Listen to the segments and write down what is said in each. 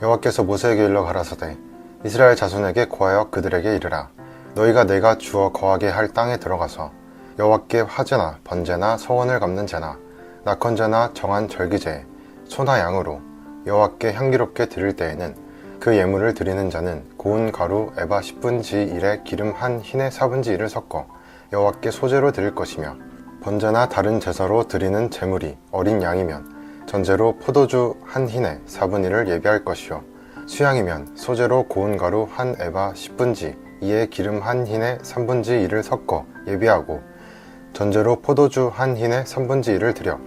여호와께서 모세에게 일러 가라사대 이스라엘 자손에게 고하여 그들에게 이르라. 너희가 내가 주어 거하게 할 땅에 들어가서 여호와께 화제나 번제나 서원을 갚는 제나 낙헌제나 정한 절기제 소나 양으로 여호와께 향기롭게 드릴 때에는 그 예물을 드리는 자는 고운 가루 에바 10분지 1에 기름 한 흰에 4분지 1을 섞어 여호와께 소제로 드릴 것이며 번제나 다른 제사로 드리는 제물이 어린 양이면 전제로 포도주 한 흰에 4분 1을 예비할 것이요. 수양이면 소제로 고운 가루 한 에바 10분지 2에 기름 한 흰에 3분지 1을 섞어 예비하고 전제로 포도주 한 흰에 3분지 1을 드려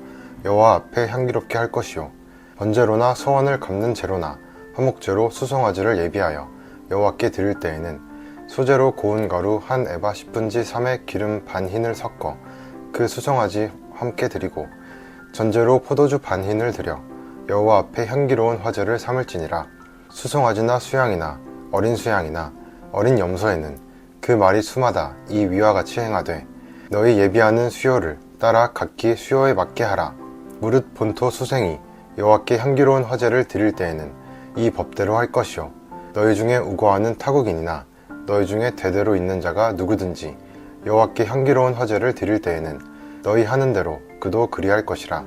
여호와 앞에 향기롭게 할 것이요. 번제로나 소원을 갚는 제로나 화목제로 수송아지를 예비하여 여호와께 드릴 때에는 소제로 고운 가루 한 에바 10분지 3에 기름 반 흰을 섞어 그 수송아지 함께 드리고 전제로 포도주 반 흰을 드려 여호와 앞에 향기로운 화제를 삼을지니라. 수송아지나 수양이나 어린 수양이나 어린 염소에는 그 말이 수마다 이 위와 같이 행하되 너희 예비하는 수요를 따라 각기 수요에 맞게 하라. 무릇 본토 수생이 여호와께 향기로운 화제를 드릴 때에는 이 법대로 할 것이요. 너희 중에 우거하는 타국인이나 너희 중에 대대로 있는 자가 누구든지 여호와께 향기로운 화제를 드릴 때에는 너희 하는 대로 그도 그리할 것이라.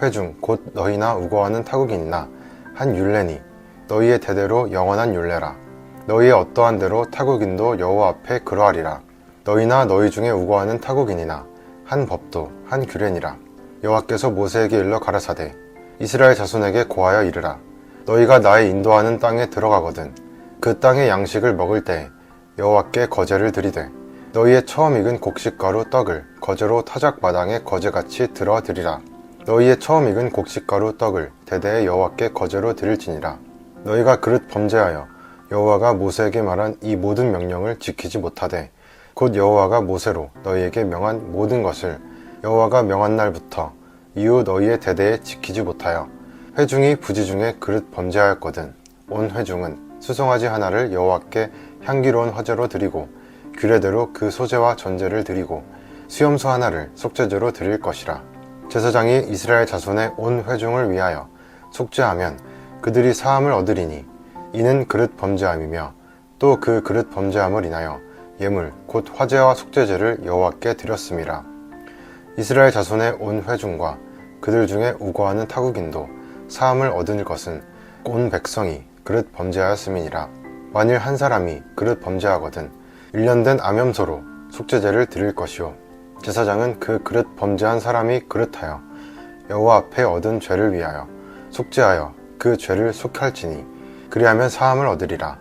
회중 곧 너희나 우거하는 타국인이나? 한 율례니 너희의 대대로 영원한 율례라. 너희의 어떠한 대로 타국인도 여호와 앞에 그러하리라. 너희나 너희 중에 우거하는 타국인이나 한 법도 한 규례니라. 여호와께서 모세에게 일러 가라사대 이스라엘 자손에게 고하여 이르라. 너희가 나의 인도하는 땅에 들어가거든 그 땅의 양식을 먹을 때 여호와께 거제를 드리되 너희의 처음 익은 곡식가루 떡을 거제로 타작 마당에 거제같이 들어 드리라. 너희의 처음 익은 곡식가루 떡을 대대에 여호와께 거제로 드릴지니라. 너희가 그릇 범죄하여 여호와가 모세에게 말한 이 모든 명령을 지키지 못하되 곧 여호와가 모세로 너희에게 명한 모든 것을 여호와가 명한 날부터 이후 너희의 대대에 지키지 못하여 회중이 부지 중에 그릇 범죄하였거든. 온 회중은 수송아지 하나를 여호와께 향기로운 화제로 드리고 규례대로 그 소제와 전제를 드리고 수염소 하나를 속죄제로 드릴 것이라. 제사장이 이스라엘 자손의 온 회중을 위하여 속죄하면 그들이 사함을 얻으리니 이는 그릇 범죄함이며 또 그 그릇 범죄함을 인하여 예물 곧 화제와 속죄제를 여호와께 드렸음이라 이스라엘 자손의 온 회중과 그들 중에 우거하는 타국인도 사함을 얻을 것은 온 백성이 그릇 범죄하였음이니라. 만일 한 사람이 그릇 범죄하거든 1년 된 암염소로 속죄제를 드릴 것이요 제사장은 그 그릇 범죄한 사람이 그릇하여 여호와 앞에 얻은 죄를 위하여 속죄하여 그 죄를 속할지니 그리하면 사함을 얻으리라.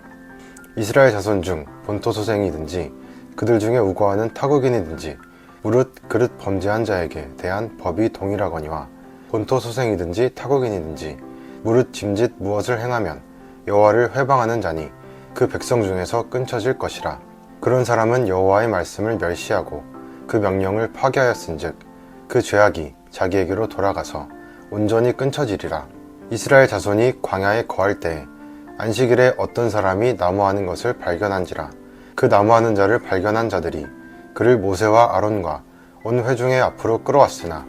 이스라엘 자손 중 본토 소생이든지 그들 중에 우거하는 타국인이든지 무릇 그릇 범죄한 자에게 대한 법이 동일하거니와 본토 소생이든지 타국인이든지 무릇 짐짓 무엇을 행하면 여호와를 회방하는 자니 그 백성 중에서 끊쳐질 것이라. 그런 사람은 여호와의 말씀을 멸시하고 그 명령을 파괴하였은즉 그 죄악이 자기에게로 돌아가서 온전히 끊쳐지리라. 이스라엘 자손이 광야에 거할 때에 안식일에 어떤 사람이 나무하는 것을 발견한지라. 그 나무하는 자를 발견한 자들이 그를 모세와 아론과 온 회중의 앞으로 끌어왔으나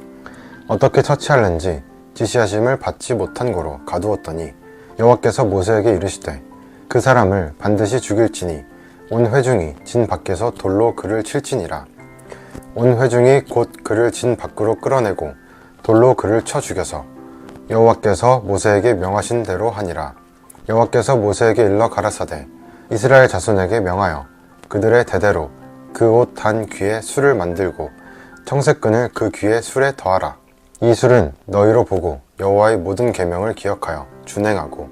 어떻게 처치할는지 지시하심을 받지 못한 고로 가두었더니 여호와께서 모세에게 이르시되 그 사람을 반드시 죽일지니 온 회중이 진 밖에서 돌로 그를 칠지니라 온 회중이 곧 그를 진 밖으로 끌어내고 돌로 그를 쳐 죽여서 여호와께서 모세에게 명하신 대로 하니라. 여호와께서 모세에게 일러 가라사대 이스라엘 자손에게 명하여 그들의 대대로 그 옷 단 귀에 술을 만들고 청색끈을 그 귀에 술에 더하라. 이 술은 너희로 보고 여호와의 모든 계명을 기억하여 준행하고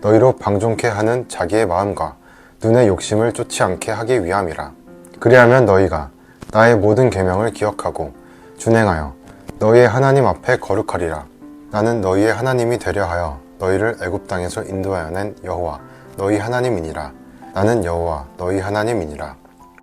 너희로 방종케 하는 자기의 마음과 눈의 욕심을 쫓지 않게 하기 위함이라. 그리하면 너희가 나의 모든 계명을 기억하고 준행하여 너희의 하나님 앞에 거룩하리라. 나는 너희의 하나님이 되려 하여 너희를 애굽 땅에서 인도하여 낸 여호와 너희 하나님이니라. 나는 여호와 너희 하나님이니라